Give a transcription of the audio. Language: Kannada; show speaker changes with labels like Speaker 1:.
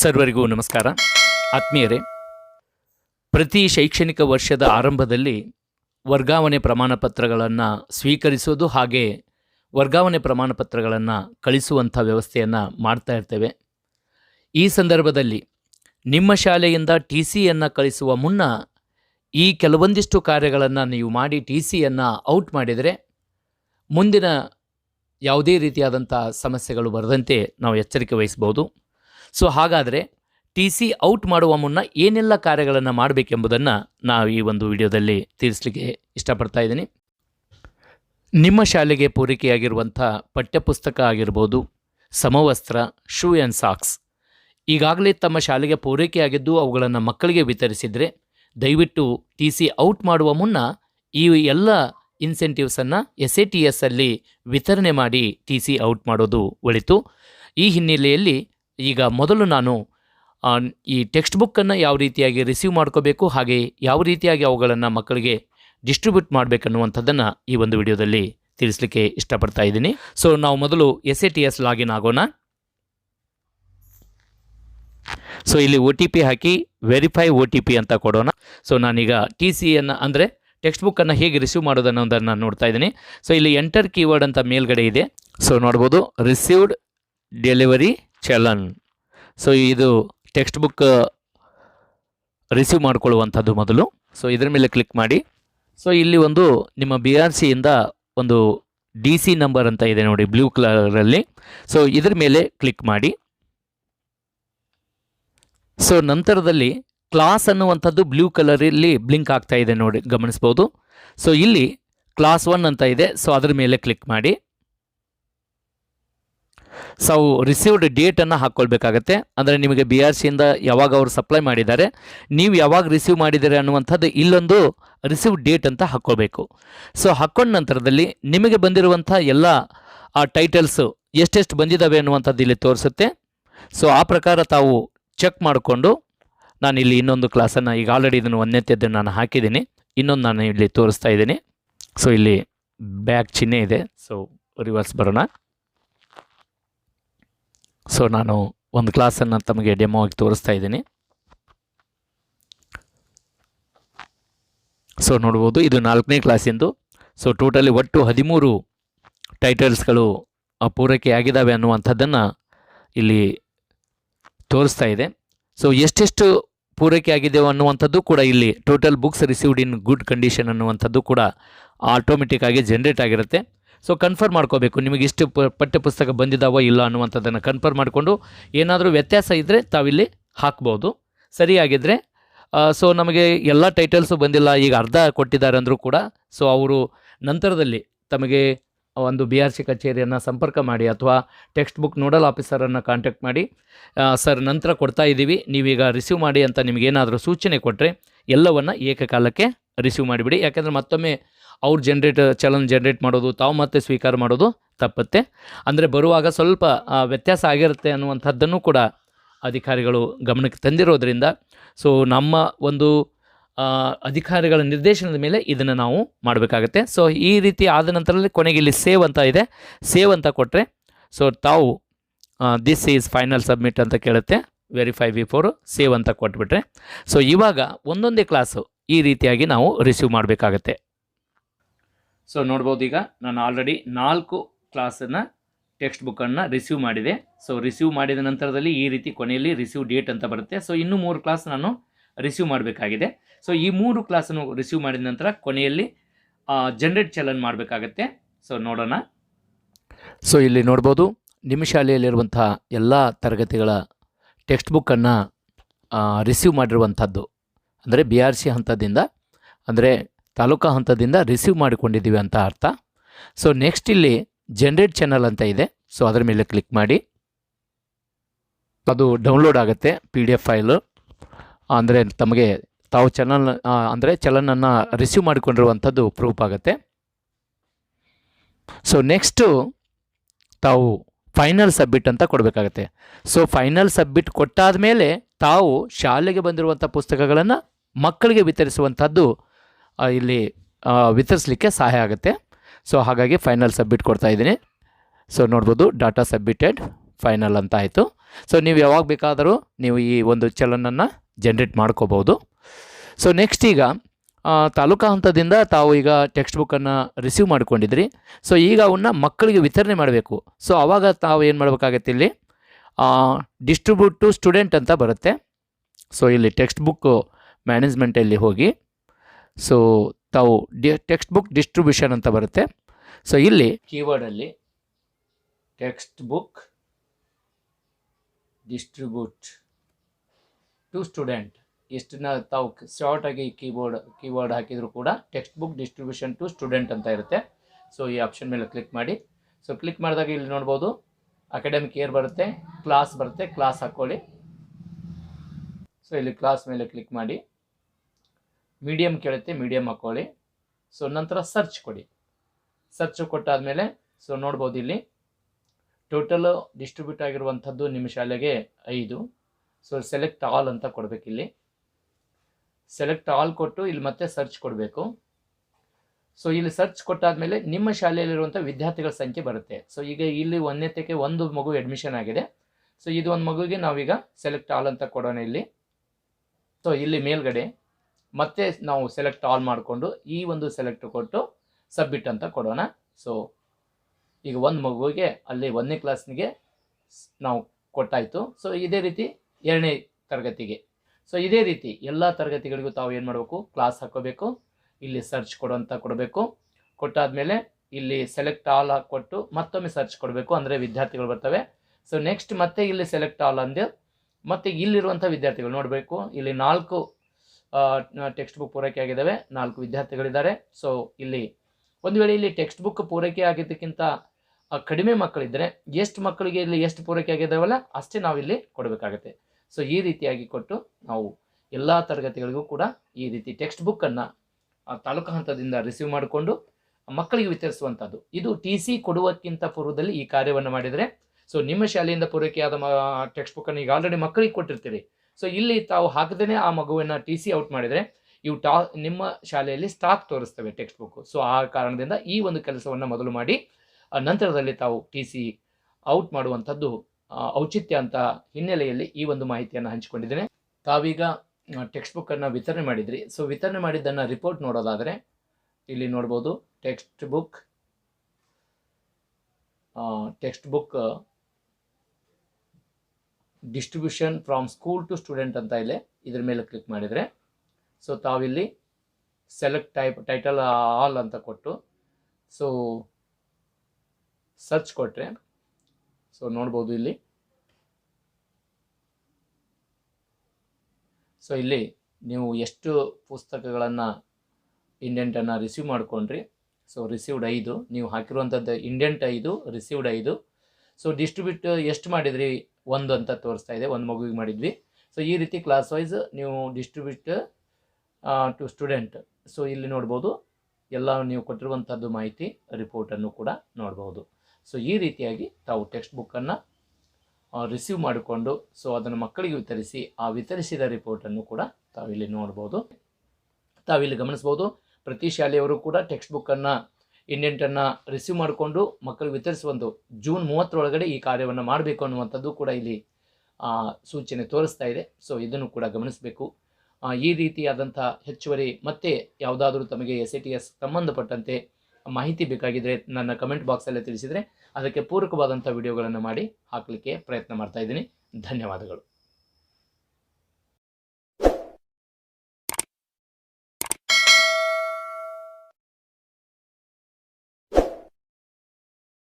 Speaker 1: ಸರ್ವರಿಗೂ ನಮಸ್ಕಾರ. ಆತ್ಮೀಯರೇ, ಪ್ರತಿ ಶೈಕ್ಷಣಿಕ ವರ್ಷದ ಆರಂಭದಲ್ಲಿ ವರ್ಗಾವಣೆ ಪ್ರಮಾಣ ಪತ್ರಗಳನ್ನು ಸ್ವೀಕರಿಸೋದು ಹಾಗೆ ವರ್ಗಾವಣೆ ಪ್ರಮಾಣ ಪತ್ರಗಳನ್ನು ಕಳಿಸುವಂಥ ವ್ಯವಸ್ಥೆಯನ್ನು ಮಾಡ್ತಾ ಇರ್ತೇವೆ. ಈ ಸಂದರ್ಭದಲ್ಲಿ ನಿಮ್ಮ ಶಾಲೆಯಿಂದ ಟಿ ಸಿಯನ್ನು ಕಳಿಸುವ ಮುನ್ನ ಈ ಕೆಲವೊಂದಿಷ್ಟು ಕಾರ್ಯಗಳನ್ನು ನೀವು ಮಾಡಿ ಟಿ ಸಿಯನ್ನು ಔಟ್ ಮಾಡಿದರೆ ಮುಂದಿನ ಯಾವುದೇ ರೀತಿಯಾದಂಥ ಸಮಸ್ಯೆಗಳು ಬರದಂತೆ ನಾವು ಎಚ್ಚರಿಕೆ ವಹಿಸ್ಬೋದು. ಸೊ ಹಾಗಾದರೆ ಟಿ ಸಿ ಔಟ್ ಮಾಡುವ ಮುನ್ನ ಏನೆಲ್ಲ ಕಾರ್ಯಗಳನ್ನು ಮಾಡಬೇಕೆಂಬುದನ್ನು ನಾವು ಈ ಒಂದು ವಿಡಿಯೋದಲ್ಲಿ ತಿಳಿಸ್ಲಿಕ್ಕೆ ಇಷ್ಟಪಡ್ತಾ ಇದ್ದೀನಿ. ನಿಮ್ಮ ಶಾಲೆಗೆ ಪೂರೈಕೆಯಾಗಿರುವಂಥ ಪಠ್ಯಪುಸ್ತಕ ಆಗಿರ್ಬೋದು, ಸಮವಸ್ತ್ರ ಶೂ ಆ್ಯಂಡ್ ಸಾಕ್ಸ್ ಈಗಾಗಲೇ ತಮ್ಮ ಶಾಲೆಗೆ ಪೂರೈಕೆಯಾಗಿದ್ದು ಅವುಗಳನ್ನು ಮಕ್ಕಳಿಗೆ ವಿತರಿಸಿದರೆ ದಯವಿಟ್ಟು ಟಿ ಸಿ ಔಟ್ ಮಾಡುವ ಮುನ್ನ ಈ ಎಲ್ಲ ಇನ್ಸೆಂಟಿವ್ಸನ್ನು ಎಸ್ ಎ ಟಿ ಎಸ್ ಅಲ್ಲಿ ವಿತರಣೆ ಮಾಡಿ ಟಿ ಸಿ ಔಟ್ ಮಾಡೋದು ಒಳಿತು. ಈ ಹಿನ್ನೆಲೆಯಲ್ಲಿ ಈಗ ಮೊದಲು ನಾನು ಈ ಟೆಕ್ಸ್ಟ್ ಬುಕ್ಕನ್ನು ಯಾವ ರೀತಿಯಾಗಿ ರಿಸೀವ್ ಮಾಡ್ಕೋಬೇಕು, ಹಾಗೆ ಯಾವ ರೀತಿಯಾಗಿ ಅವುಗಳನ್ನು ಮಕ್ಕಳಿಗೆ ಡಿಸ್ಟ್ರಿಬ್ಯೂಟ್ ಮಾಡಬೇಕನ್ನುವಂಥದ್ದನ್ನು ಈ ಒಂದು ವಿಡಿಯೋದಲ್ಲಿ ತಿಳಿಸ್ಲಿಕ್ಕೆ ಇಷ್ಟಪಡ್ತಾ ಇದ್ದೀನಿ. ಸೊ ನಾವು ಮೊದಲು S A T S login ಆಗೋಣ. ಸೊ ಇಲ್ಲಿ ಒ ಟಿ ಪಿ ಹಾಕಿ ವೆರಿಫೈ ಒ ಟಿ ಪಿ ಅಂತ ಕೊಡೋಣ. ಸೊ ನಾನೀಗ ಟಿ ಸಿಯನ್ನು ಅಂದರೆ ಟೆಕ್ಸ್ಟ್ ಬುಕ್ಕನ್ನು ಹೇಗೆ ರಿಸೀವ್ ಮಾಡೋದು ಅನ್ನೋದನ್ನು ನೋಡ್ತಾ ಇದ್ದೀನಿ. ಸೊ ಇಲ್ಲಿ ಎಂಟರ್ ಕೀವರ್ಡ್ ಅಂತ ಮೇಲ್ಗಡೆ ಇದೆ. ಸೊ ನೋಡ್ಬೋದು, ರಿಸೀವ್ಡ್ ಡೆಲಿವರಿ ಚಲನ್ ಸೊ ಇದು ಟೆಕ್ಸ್ಟ್ ಬುಕ್ ರಿಸೀವ್ ಮಾಡಿಕೊಳ್ಳುವಂಥದ್ದು ಮೊದಲು. ಸೊ ಇದರ ಮೇಲೆ ಕ್ಲಿಕ್ ಮಾಡಿ. ಸೊ ಇಲ್ಲಿ ಒಂದು ನಿಮ್ಮ ಬಿ ಆರ್ ಸಿಯಿಂದ ಒಂದು ಡಿ ಸಿ ನಂಬರ್ ಅಂತ ಇದೆ ನೋಡಿ ಬ್ಲೂ ಕಲರಲ್ಲಿ ಸೊ ಇದರ ಮೇಲೆ ಕ್ಲಿಕ್ ಮಾಡಿ. ಸೊ ನಂತರದಲ್ಲಿ ಕ್ಲಾಸ್ ಅನ್ನುವಂಥದ್ದು ಬ್ಲೂ ಕಲರಲ್ಲಿ ಬ್ಲಿಂಕ್ ಆಗ್ತಾ ಇದೆ ನೋಡಿ, ಗಮನಿಸ್ಬೋದು. ಸೊ ಇಲ್ಲಿ ಕ್ಲಾಸ್ ಒನ್ ಅಂತ ಇದೆ. ಸೊ ಅದರ ಮೇಲೆ ಕ್ಲಿಕ್ ಮಾಡಿ. ಸೊ ರಿಸೀವ್ಡ್ ಡೇಟನ್ನು ಹಾಕ್ಕೊಳ್ಬೇಕಾಗತ್ತೆ ಅಂದರೆ ನಿಮಗೆ ಬಿ ಆರ್ ಸಿಯಿಂದ ಯಾವಾಗ ಅವರು ಸಪ್ಲೈ ಮಾಡಿದ್ದಾರೆ. ನೀವು ಯಾವಾಗ ರಿಸೀವ್ ಮಾಡಿದ್ದೀರಿ ಅನ್ನುವಂಥದ್ದು ಇಲ್ಲೊಂದು ರಿಸೀವ್ ಡೇಟ್ ಅಂತ ಹಾಕ್ಕೊಳ್ಬೇಕು ಸೊ ಹಾಕ್ಕೊಂಡ ನಂತರದಲ್ಲಿ ನಿಮಗೆ ಬಂದಿರುವಂಥ ಎಲ್ಲ, ಆ ಟೈಟಲ್ಸು ಎಷ್ಟೆಷ್ಟು ಬಂದಿದ್ದಾವೆ ಅನ್ನುವಂಥದ್ದು ಇಲ್ಲಿ ತೋರಿಸುತ್ತೆ. ಸೊ ಆ ಪ್ರಕಾರ ತಾವು ಚೆಕ್ ಮಾಡಿಕೊಂಡು ನಾನು ಇಲ್ಲಿ ಇನ್ನೊಂದು ಕ್ಲಾಸನ್ನು ಈಗ ಆಲ್ರೆಡಿ ಇದನ್ನು ಒಂದನೇದ್ದು ನಾನು ಹಾಕಿದ್ದೀನಿ. ಇನ್ನೊಂದು ನಾನು ಇಲ್ಲಿ ತೋರಿಸ್ತಾ ಇದ್ದೀನಿ. ಸೊ ಇಲ್ಲಿ ಬ್ಯಾಗ್ ಚಿಹ್ನೆ ಇದೆ. ಸೊ ರಿವರ್ಸ್ ಬರೋಣ. ಸೊ ನಾನು ಒಂದು ಕ್ಲಾಸನ್ನು ತಮಗೆ ಡೆಮೋ ಆಗಿ ತೋರಿಸ್ತಾ ಇದ್ದೀನಿ. ಸೊ ನೋಡ್ಬೋದು, ಇದು ನಾಲ್ಕನೇ ಕ್ಲಾಸಿಂದು. ಸೊ ಟೋಟಲಿ ಒಟ್ಟು ಹದಿಮೂರು ಟೈಟಲ್ಸ್ಗಳು ಪೂರೈಕೆ ಆಗಿದ್ದಾವೆ ಅನ್ನುವಂಥದ್ದನ್ನು ಇಲ್ಲಿ ತೋರಿಸ್ತಾ ಇದೆ. ಸೊ ಎಷ್ಟೆಷ್ಟು ಪೂರೈಕೆ ಆಗಿದೆ ಅನ್ನುವಂಥದ್ದು ಕೂಡ ಇಲ್ಲಿ total books received in good condition ಅನ್ನುವಂಥದ್ದು ಕೂಡ ಆಟೋಮೆಟಿಕ್ ಆಗಿ ಜನ್ರೇಟ್ ಆಗಿರುತ್ತೆ. ಸೊ ಕನ್ಫರ್ಮ್ ಮಾಡ್ಕೋಬೇಕು. ನಿಮಗೆ ಇಷ್ಟು ಪಠ್ಯಪುಸ್ತಕ ಬಂದಿದ್ದಾವೋ ಇಲ್ಲ ಅನ್ನುವಂಥದ್ದನ್ನು ಕನ್ಫರ್ಮ್ ಮಾಡಿಕೊಂಡು ಏನಾದರೂ ವ್ಯತ್ಯಾಸ ಇದ್ದರೆ ತಾವಿಲ್ಲಿ ಹಾಕ್ಬೋದು. ಸರಿಯಾಗಿದ್ದರೆ ಸೊ ನಮಗೆ ಎಲ್ಲ ಟೈಟಲ್ಸು ಬಂದಿಲ್ಲ, ಈಗ ಅರ್ಧ ಕೊಟ್ಟಿದ್ದಾರೆ ಅಂದರೂ ಕೂಡ ಸೊ ಅವರು ನಂತರದಲ್ಲಿ ತಮಗೆ ಒಂದು ಬಿ ಆರ್ ಸಿ ಕಚೇರಿಯನ್ನು ಸಂಪರ್ಕ ಮಾಡಿ ಅಥವಾ ಟೆಕ್ಸ್ಟ್ ಬುಕ್ ನೋಡಲ್ ಆಫೀಸರನ್ನು ಕಾಂಟ್ಯಾಕ್ಟ್ ಮಾಡಿ ಸರ್, ನಂತರ ಕೊಡ್ತಾ ಇದ್ದೀವಿ, ನೀವೀಗ ರಿಸೀವ್ ಮಾಡಿ ಅಂತ ನಿಮಗೇನಾದರೂ ಸೂಚನೆ ಕೊಟ್ಟರೆ ಎಲ್ಲವನ್ನು ಏಕಕಾಲಕ್ಕೆ ರಿಸೀವ್ ಮಾಡಿಬಿಡಿ. ಯಾಕೆಂದರೆ ಮತ್ತೊಮ್ಮೆ ಅವ್ರು ಜನ್ರೇಟ್ ಚಲನ್ ಜನ್ರೇಟ್ ಮಾಡೋದು, ತಾವು ಮತ್ತೆ ಸ್ವೀಕಾರ ಮಾಡೋದು ತಪ್ಪತ್ತೆ. ಅಂದರೆ ಬರುವಾಗ ಸ್ವಲ್ಪ ವ್ಯತ್ಯಾಸ ಆಗಿರುತ್ತೆ ಅನ್ನುವಂಥದ್ದನ್ನು ಕೂಡ ಅಧಿಕಾರಿಗಳು ಗಮನಕ್ಕೆ ತಂದಿರೋದ್ರಿಂದ, ಸೊ ನಮ್ಮ ಒಂದು ಅಧಿಕಾರಿಗಳ ನಿರ್ದೇಶನದ ಮೇಲೆ ಇದನ್ನು ನಾವು ಮಾಡಬೇಕಾಗತ್ತೆ. ಸೊ ಈ ರೀತಿ ಆದ ನಂತರದಲ್ಲಿ ಕೊನೆಗೆ ಇಲ್ಲಿ ಸೇವ್ ಅಂತ ಇದೆ. ಸೇವ್ ಅಂತ ಕೊಟ್ಟರೆ ಸೊ ತಾವು ದಿಸ್ ಈಸ್ ಫೈನಲ್ ಸಬ್ಮಿಟ್ ಅಂತ ಕೇಳುತ್ತೆ. ವೆರಿಫೈ ಬಿಫೋರು ಸೇವ್ ಅಂತ ಕೊಟ್ಬಿಟ್ರೆ. ಸೊ ಇವಾಗ ಒಂದೊಂದೇ ಕ್ಲಾಸು ಈ ರೀತಿಯಾಗಿ ನಾವು ರಿಸೀವ್ ಮಾಡಬೇಕಾಗತ್ತೆ. ಸೊ ನೋಡ್ಬೋದು ಈಗ ನಾನು ಆಲ್ರೆಡಿ ನಾಲ್ಕು ಕ್ಲಾಸನ್ನು ಟೆಕ್ಸ್ಟ್ ಬುಕ್ಕನ್ನು ರಿಸೀವ್ ಮಾಡಿದೆ. ಸೊ ರಿಸೀವ್ ಮಾಡಿದ ನಂತರದಲ್ಲಿ ಈ ರೀತಿ ಕೊನೆಯಲ್ಲಿ ರಿಸೀವ್ ಡೇಟ್ ಅಂತ ಬರುತ್ತೆ. ಸೊ ಇನ್ನೂ ಮೂರು ಕ್ಲಾಸ್ ನಾನು ರಿಸೀವ್ ಮಾಡಬೇಕಾಗಿದೆ. ಸೊ ಈ ಮೂರು ಕ್ಲಾಸನ್ನು ರಿಸೀವ್ ಮಾಡಿದ ನಂತರ ಕೊನೆಯಲ್ಲಿ ಜನ್ರೇಟ್ ಚಲನ್ ಮಾಡಬೇಕಾಗತ್ತೆ. ಸೊ ನೋಡೋಣ. ಸೊ ಇಲ್ಲಿ ನೋಡ್ಬೋದು ನಿಮ್ಮ ಶಾಲೆಯಲ್ಲಿರುವಂತಹ ಎಲ್ಲ ತರಗತಿಗಳ ಟೆಕ್ಸ್ಟ್ ಬುಕ್ಕನ್ನು ರಿಸೀವ್ ಮಾಡಿರುವಂಥದ್ದು. ಅಂದರೆ ಬಿ ಆರ್ ಸಿ ಹಂತದಿಂದ. ಅಂದರೆ ತಾಲೂಕಾ ಹಂತದಿಂದ ರಿಸೀವ್ ಮಾಡಿಕೊಂಡಿದ್ದೀವಿ ಅಂತ ಅರ್ಥ. ಸೊ ನೆಕ್ಸ್ಟ್ ಇಲ್ಲಿ ಜನ್ರೇಟ್ ಚಾನಲ್ ಅಂತ ಇದೆ. ಸೊ ಅದರ ಮೇಲೆ ಕ್ಲಿಕ್ ಮಾಡಿ. ಅದು ಡೌನ್ಲೋಡ್ ಆಗುತ್ತೆ ಪಿ ಡಿ ಎಫ್ ಫೈಲು ಅಂದರೆ ತಮಗೆ ತಾವು ಚಲನ್ ಅಂದರೆ ಚಲನನ್ನು ರಿಸೀವ್ ಮಾಡಿಕೊಂಡಿರುವಂಥದ್ದು ಪ್ರೂಫ್ ಆಗುತ್ತೆ. ಸೊ ನೆಕ್ಸ್ಟು ತಾವು ಫೈನಲ್ ಸಬ್ಮಿಟ್ ಅಂತ ಕೊಡಬೇಕಾಗತ್ತೆ. ಸೊ ಫೈನಲ್ ಸಬ್ಮಿಟ್ ಕೊಟ್ಟಾದ ಮೇಲೆ ತಾವು ಶಾಲೆಗೆ ಬಂದಿರುವಂಥ ಪುಸ್ತಕಗಳನ್ನು ಮಕ್ಕಳಿಗೆ ವಿತರಿಸುವಂಥದ್ದು ಇಲ್ಲಿ ವಿತರಿಸಲಿಕ್ಕೆ ಸಹಾಯ ಆಗುತ್ತೆ. ಸೊ ಹಾಗಾಗಿ ಫೈನಲ್ ಸಬ್ಮಿಟ್ ಕೊಡ್ತಾ ಇದ್ದೀನಿ. ಸೊ ನೋಡ್ಬೋದು ಡಾಟಾ ಸಬ್ಮಿಟೆಡ್ ಫೈನಲ್ ಅಂತ ಆಯಿತು ಸೊ ನೀವು ಯಾವಾಗ ಬೇಕಾದರೂ ನೀವು ಈ ಒಂದು ಚಲನನ್ನು ಜನ್ರೇಟ್ ಮಾಡ್ಕೋಬೋದು. ಸೊ ನೆಕ್ಸ್ಟ್ ಈಗ ತಾಲೂಕಾ ಹಂತದಿಂದ ತಾವು ಈಗ ಟೆಕ್ಸ್ಟ್ ಬುಕ್ಕನ್ನು ರಿಸೀವ್ ಮಾಡ್ಕೊಂಡಿದ್ರಿ. ಸೊ ಈಗ ಅವನ್ನ ಮಕ್ಕಳಿಗೆ ವಿತರಣೆ ಮಾಡಬೇಕು. ಸೊ ಆವಾಗ ತಾವು ಏನು ಮಾಡಬೇಕಾಗತ್ತೆ ಇಲ್ಲಿ? ಡಿಸ್ಟ್ರಿಬ್ಯೂಟ್ ಟು ಸ್ಟೂಡೆಂಟ್ ಅಂತ ಬರುತ್ತೆ. ಸೊ ಇಲ್ಲಿ ಟೆಕ್ಸ್ಟ್ ಬುಕ್ ಮ್ಯಾನೇಜ್ಮೆಂಟಲ್ಲಿ ಹೋಗಿ ಸೊ ತಾವು ಡಿ ಟೆಕ್ಸ್ಟ್ ಬುಕ್ ಡಿಸ್ಟ್ರಿಬ್ಯೂಷನ್ ಅಂತ ಬರುತ್ತೆ. ಸೊ ಇಲ್ಲಿ ಕೀವರ್ಡಲ್ಲಿ text book distribute to student ಇಷ್ಟನ್ನ ತಾವು ಶಾರ್ಟಾಗಿ ಕೀಬೋರ್ಡ್ ಕೀವರ್ಡ್ ಹಾಕಿದರೂ ಕೂಡ text book distribution to student ಅಂತ ಇರುತ್ತೆ. ಸೊ ಈ ಆಪ್ಷನ್ ಮೇಲೆ ಕ್ಲಿಕ್ ಮಾಡಿ. ಸೊ ಕ್ಲಿಕ್ ಮಾಡಿದಾಗ ಇಲ್ಲಿ ನೋಡ್ಬೋದು ಅಕಾಡೆಮಿಕ್ ಇಯರ್ ಬರುತ್ತೆ ಕ್ಲಾಸ್ ಬರುತ್ತೆ ಕ್ಲಾಸ್ ಹಾಕ್ಕೊಳ್ಳಿ ಸೊ ಇಲ್ಲಿ ಕ್ಲಾಸ್ ಮೇಲೆ ಕ್ಲಿಕ್ ಮಾಡಿ. ಮೀಡಿಯಮ್ ಕೇಳುತ್ತೆ ಮೀಡಿಯಮ್ ಹಾಕ್ಕೊಳ್ಳಿ ಸೊ ನಂತರ ಸರ್ಚ್ ಕೊಡಿ. ಸರ್ಚ್ ಕೊಟ್ಟಾದಮೇಲೆ ಸೊ ನೋಡ್ಬೋದು ಇಲ್ಲಿ. ಟೋಟಲ್ ಡಿಸ್ಟ್ರಿಬ್ಯೂಟ್ ಆಗಿರುವಂಥದ್ದು ನಿಮ್ಮ ಶಾಲೆಗೆ ಐದು. ಸೊ ಸೆಲೆಕ್ಟ್ ಆಲ್ ಅಂತ ಕೊಡಬೇಕು ಇಲ್ಲಿ. ಸೆಲೆಕ್ಟ್ ಆಲ್ ಕೊಟ್ಟು ಇಲ್ಲಿ ಮತ್ತೆ ಸರ್ಚ್ ಕೊಡಬೇಕು. ಸೊ ಇಲ್ಲಿ ಸರ್ಚ್ ಕೊಟ್ಟಾದಮೇಲೆ ನಿಮ್ಮ ಶಾಲೆಯಲ್ಲಿರುವಂಥ ವಿದ್ಯಾರ್ಥಿಗಳ ಸಂಖ್ಯೆ ಬರುತ್ತೆ. ಸೊ ಈಗ ಇಲ್ಲಿ ಒಂದನೇತಕ್ಕೆ ಒಂದು ಮಗು ಅಡ್ಮಿಷನ್ ಆಗಿದೆ. ಸೊ ಇದು ಒಂದು ಮಗುವಿಗೆ ನಾವೀಗ ಸೆಲೆಕ್ಟ್ ಆಲ್ ಅಂತ ಕೊಡೋಣ ಇಲ್ಲಿ. ಸೊ ಇಲ್ಲಿ ಮೇಲ್ಗಡೆ. ಮತ್ತೆ ನಾವು ಸೆಲೆಕ್ಟ್ ಆಲ್ ಮಾಡಿಕೊಂಡು ಈ ಒಂದು ಸೆಲೆಕ್ಟ್ ಕೊಟ್ಟು ಸಬ್ಮಿಟ್ ಅಂತ ಕೊಡೋಣ. ಸೊ ಈಗ ಒಂದು ಮಗುವಿಗೆ ಅಲ್ಲಿ ಒಂದನೇ ಕ್ಲಾಸ್ನಿಗೆ ನಾವು ಕೊಟ್ಟಾಯಿತು ಸೊ ಇದೇ ರೀತಿ ಎರಡನೇ ತರಗತಿಗೆ. ಸೊ ಇದೇ ರೀತಿ ಎಲ್ಲ ತರಗತಿಗಳಿಗೂ ತಾವು ಏನು ಮಾಡಬೇಕು? ಕ್ಲಾಸ್ ಹಾಕೋಬೇಕು. ಇಲ್ಲಿ ಸರ್ಚ್ ಕೊಡು ಅಂತ ಕೊಡಬೇಕು. ಕೊಟ್ಟಾದ್ಮೇಲೆ ಇಲ್ಲಿ ಸೆಲೆಕ್ಟ್ ಆಲ್ ಕೊಟ್ಟು ಮತ್ತೊಮ್ಮೆ ಸರ್ಚ್ ಕೊಡಬೇಕು. ಅಂದರೆ ವಿದ್ಯಾರ್ಥಿಗಳು ಬರ್ತವೆ. ಸೊ ನೆಕ್ಸ್ಟ್ ಮತ್ತೆ ಇಲ್ಲಿ ಸೆಲೆಕ್ಟ್ ಆಲ್ ಅಂದು ಮತ್ತೆ ಇಲ್ಲಿರುವಂಥ ವಿದ್ಯಾರ್ಥಿಗಳು ನೋಡಬೇಕು. ಇಲ್ಲಿ ನಾಲ್ಕು ಟೆಕ್ಸ್ಟ್ ಬುಕ್ ಪೂರೈಕೆ ಆಗಿದ್ದಾವೆ. ನಾಲ್ಕು ವಿದ್ಯಾರ್ಥಿಗಳಿದ್ದಾರೆ. ಸೊ ಇಲ್ಲಿ ಒಂದು ವೇಳೆ ಇಲ್ಲಿ ಟೆಕ್ಸ್ಟ್ ಬುಕ್ ಪೂರೈಕೆ ಆಗಿದ್ದಕ್ಕಿಂತ ಕಡಿಮೆ ಮಕ್ಕಳಿದ್ದರೆ ಎಷ್ಟು ಮಕ್ಕಳಿಗೆ ಇಲ್ಲಿ ಎಷ್ಟು ಪೂರೈಕೆ ಆಗಿದ್ದಾವಲ್ಲ ಅಷ್ಟೇ ನಾವು ಇಲ್ಲಿ ಕೊಡಬೇಕಾಗತ್ತೆ. ಸೊ ಈ ರೀತಿಯಾಗಿ ಕೊಟ್ಟು ನಾವು ಎಲ್ಲ ತರಗತಿಗಳಿಗೂ ಕೂಡ ಈ ರೀತಿ ಟೆಕ್ಸ್ಟ್ ಬುಕ್ಕನ್ನು ತಾಲೂಕು ಹಂತದಿಂದ ರಿಸೀವ್ ಮಾಡಿಕೊಂಡು, ಮಕ್ಕಳಿಗೆ ವಿತರಿಸುವಂಥದ್ದು. ಇದು ಟಿ ಸಿ ಕೊಡುವಕ್ಕಿಂತ ಪೂರ್ವದಲ್ಲಿ ಈ ಕಾರ್ಯವನ್ನು ಮಾಡಿದರೆ ಸೊ ನಿಮ್ಮ ಶಾಲೆಯಿಂದ ಪೂರೈಕೆಯಾದ ಟೆಕ್ಸ್ಟ್ ಬುಕ್ಕನ್ನು ಈಗ ಆಲ್ರೆಡಿ ಮಕ್ಕಳಿಗೆ ಕೊಟ್ಟಿರ್ತೀರಿ. ಸೊ ಇಲ್ಲಿ ತಾವು ಹಾಕದೇ ಆ ಮಗುವನ್ನು ಟಿ ಸಿ ಔಟ್ ಮಾಡಿದರೆ, ಇವು ಟಾ, ನಿಮ್ಮ ಶಾಲೆಯಲ್ಲಿ ಸ್ಟಾಕ್ ತೋರಿಸ್ತವೆ ಟೆಕ್ಸ್ಟ್ ಬುಕ್ ಸೊ ಆ ಕಾರಣದಿಂದ ಈ ಒಂದು ಕೆಲಸವನ್ನು ಮೊದಲು ಮಾಡಿ ನಂತರದಲ್ಲಿ ತಾವು ಟಿ ಸಿ ಔಟ್ ಮಾಡುವಂಥದ್ದು ಔಚಿತ್ಯ ಅಂತ ಹಿನ್ನೆಲೆಯಲ್ಲಿ ಈ ಒಂದು ಮಾಹಿತಿಯನ್ನು ಹಂಚಿಕೊಂಡಿದ್ದೇನೆ. ತಾವೀಗ ಟೆಕ್ಸ್ಟ್ ಬುಕ್ಕನ್ನು ವಿತರಣೆ ಮಾಡಿದ್ರಿ. ಸೊ ವಿತರಣೆ ಮಾಡಿದ್ದನ್ನು ರಿಪೋರ್ಟ್ ನೋಡೋದಾದರೆ, ಇಲ್ಲಿ ನೋಡ್ಬೋದು text book text book distribution from school to student ಅಂತ ಇದೆ ಇದ್ರ ಮೇಲೆ ಕ್ಲಿಕ್ ಮಾಡಿದರೆ. ಸೊ ತಾವಿಲ್ಲಿ ಸೆಲೆಕ್ಟ್ ಟೈಪ್ ಟೈಟಲ್ ಆಲ್ ಅಂತ ಕೊಟ್ಟು ಸೊ ಸರ್ಚ್ ಕೊಟ್ಟರೆ ಸೊ ನೋಡ್ಬೋದು ಇಲ್ಲಿ. ಸೊ ಇಲ್ಲಿ ನೀವು ಎಷ್ಟು ಪುಸ್ತಕಗಳನ್ನು ಇಂಡೆಂಟನ್ನು ರಿಸೀವ್ ಮಾಡ್ಕೊಂಡ್ರಿ ಸೊ ರಿಸೀವ್ಡ್ ಐದು, ನೀವು ಹಾಕಿರುವಂಥದ್ದು ಇಂಡೆಂಟ್ ಐದು ರಿಸೀವ್ಡ್ ಐದು. ಸೊ ಡಿಸ್ಟ್ರಿಬ್ಯೂಟ್ ಎಷ್ಟು ಮಾಡಿದ್ರಿ? ಒಂದು ಅಂತ ತೋರಿಸ್ತಾ ಇದೆ, ಒಂದು ಮಗುವಿಗೆ ಮಾಡಿದ್ವಿ. ಸೊ ಈ ರೀತಿ ಕ್ಲಾಸ್ ವೈಸ್ ನೀವು ಡಿಸ್ಟ್ರಿಬ್ಯೂಟ್ ಟು ಸ್ಟೂಡೆಂಟ್ ಸೊ ಇಲ್ಲಿ ನೋಡ್ಬೋದು, ಎಲ್ಲ ನೀವು ಕೊಟ್ಟಿರುವಂಥದ್ದು ಮಾಹಿತಿ ರಿಪೋರ್ಟನ್ನು ಕೂಡ ನೋಡ್ಬೋದು. ಸೊ ಈ ರೀತಿಯಾಗಿ ತಾವು ಟೆಕ್ಸ್ಟ್ ಬುಕ್ಕನ್ನು ರಿಸೀವ್ ಮಾಡಿಕೊಂಡು ಸೊ ಅದನ್ನು ಮಕ್ಕಳಿಗೆ ವಿತರಿಸಿ, ಆ ವಿತರಿಸಿದ ರಿಪೋರ್ಟನ್ನು ಕೂಡ ತಾವಿಲ್ಲಿ ನೋಡ್ಬೋದು. ತಾವಿಲ್ಲಿ ಗಮನಿಸ್ಬೋದು, ಪ್ರತಿ ಶಾಲೆಯವರು ಕೂಡ ಟೆಕ್ಸ್ಟ್ ಬುಕ್ಕನ್ನು ಇಂಡೆಂಟನ್ನು ರಿಸೀವ್ ಮಾಡಿಕೊಂಡು ಮಕ್ಕಳಿಗೆ ವಿತರಿಸುವಂದು ಜೂನ್ ಮೂವತ್ತರೊಳಗಡೆ ಈ ಕಾರ್ಯವನ್ನು ಮಾಡಬೇಕು ಅನ್ನುವಂಥದ್ದು ಕೂಡ ಇಲ್ಲಿ ಸೂಚನೆ ತೋರಿಸ್ತಾ ಇದೆ. ಸೊ ಇದನ್ನು ಕೂಡ ಗಮನಿಸಬೇಕು. ಈ ರೀತಿಯಾದಂಥ ಹೆಚ್ಚುವರಿ ಮತ್ತೆ ಯಾವುದಾದ್ರೂ ತಮಗೆ ಎಸ್ ಎ ಟಿ ಎಸ್ ಸಂಬಂಧಪಟ್ಟಂತೆ ಮಾಹಿತಿ ಬೇಕಾಗಿದ್ದರೆ ನನ್ನ ಕಮೆಂಟ್ ಬಾಕ್ಸಲ್ಲೇ ತಿಳಿಸಿದರೆ ಅದಕ್ಕೆ ಪೂರಕವಾದಂಥ ವಿಡಿಯೋಗಳನ್ನು ಮಾಡಿ ಹಾಕಲಿಕ್ಕೆ ಪ್ರಯತ್ನ ಮಾಡ್ತಾ ಇದ್ದೀನಿ. ಧನ್ಯವಾದಗಳು.